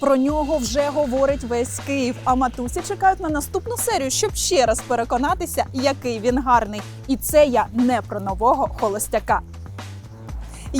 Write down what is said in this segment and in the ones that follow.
Про нього вже говорить весь Київ. А матусі чекають на наступну серію, щоб ще раз переконатися, який він гарний. І це я не про нового холостяка.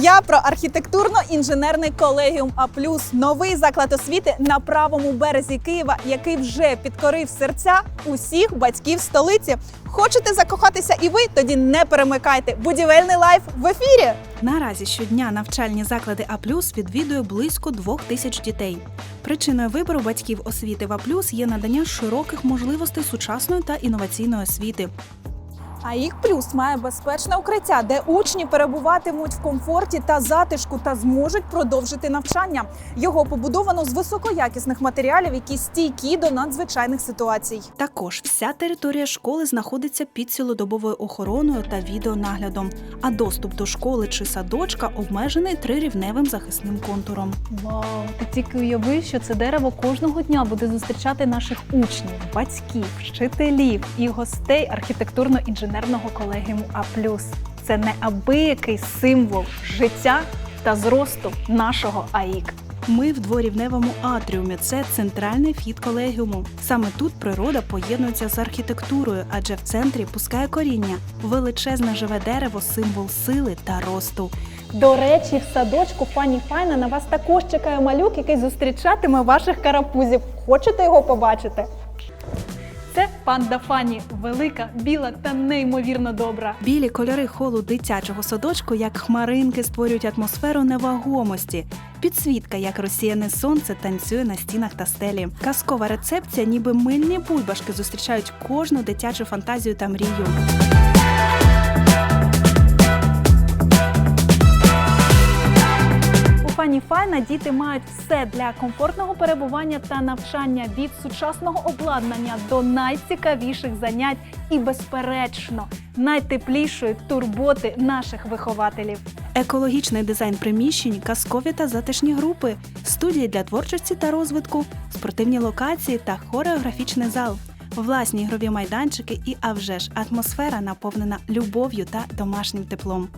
Я про архітектурно-інженерний колегіум А новий заклад освіти на правому березі Києва, який вже підкорив серця усіх батьків столиці. Хочете закохатися і ви? Тоді не перемикайте. Будівельний лайф в ефірі. Наразі щодня навчальні заклади А відвідує близько двох тисяч дітей. Причиною вибору батьків освіти в А є надання широких можливостей сучасної та інноваційної освіти. А їх плюс має безпечне укриття, де учні перебуватимуть в комфорті та затишку та зможуть продовжити навчання. Його побудовано з високоякісних матеріалів, які стійкі до надзвичайних ситуацій. Також вся територія школи знаходиться під цілодобовою охороною та відеонаглядом. А доступ до школи чи садочка обмежений трирівневим захисним контуром. Вау, ти тільки уяви, що це дерево кожного дня буде зустрічати наших учнів, батьків, вчителів і гостей архітектурно-інженерного колегіуму А. Це неабиякий символ життя та зросту нашого АІК. Ми в дворівневому атріумі. Це центральний вхід колегіуму. Саме тут природа поєднується з архітектурою, адже в центрі пускає коріння. Величезне живе дерево символ сили та росту. До речі, в садочку пані Файна на вас також чекає малюк, який зустрічатиме ваших карапузів. Хочете його побачити? Це панда Фані, велика, біла та неймовірно добра. Білі кольори холу дитячого садочку, як хмаринки, створюють атмосферу невагомості. Підсвітка, як розсіяне сонце, танцює на стінах та стелі. Казкова рецепція, ніби мильні бульбашки, зустрічають кожну дитячу фантазію та мрію. У пані Файна діти мають все для комфортного перебування та навчання від сучасного обладнання до найцікавіших занять і, безперечно, найтеплішої турботи наших вихователів. Екологічний дизайн приміщень, казкові та затишні групи, студії для творчості та розвитку, спортивні локації та хореографічний зал. Власні ігрові майданчики і, а вже ж, атмосфера наповнена любов'ю та домашнім теплом.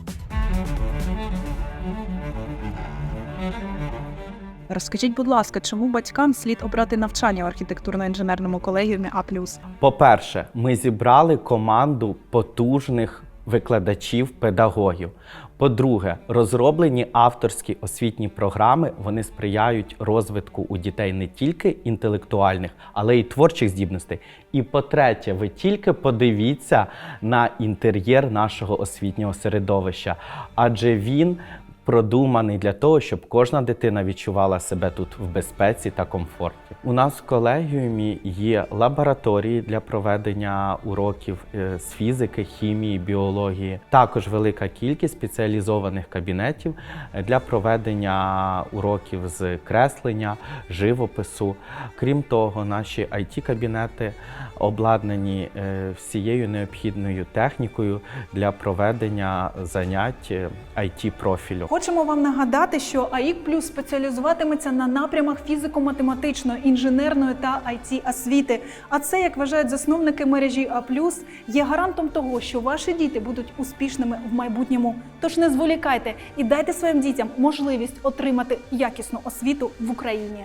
Розкажіть, будь ласка, чому батькам слід обрати навчання в архітектурно-інженерному колегіумі А? По-перше, ми зібрали команду потужних викладачів, педагогів. По-друге, розроблені авторські освітні програми вони сприяють розвитку у дітей не тільки інтелектуальних, але й творчих здібностей. І по-третє, ви тільки подивіться на інтер'єр нашого освітнього середовища, адже він продуманий для того, щоб кожна дитина відчувала себе тут в безпеці та комфорті. У нас в колегіумі є лабораторії для проведення уроків е, з фізики, хімії, біології. Також велика кількість спеціалізованих кабінетів е, для проведення уроків з креслення, живопису. Крім того, наші it кабінети обладнані е, всією необхідною технікою для проведення занять it профілю. Хочемо вам нагадати, що АІК Плюс спеціалізуватиметься на напрямах фізико-математичної, інженерної та it освіти. А це, як вважають засновники мережі А є гарантом того, що ваші діти будуть успішними в майбутньому. Тож не зволікайте і дайте своїм дітям можливість отримати якісну освіту в Україні.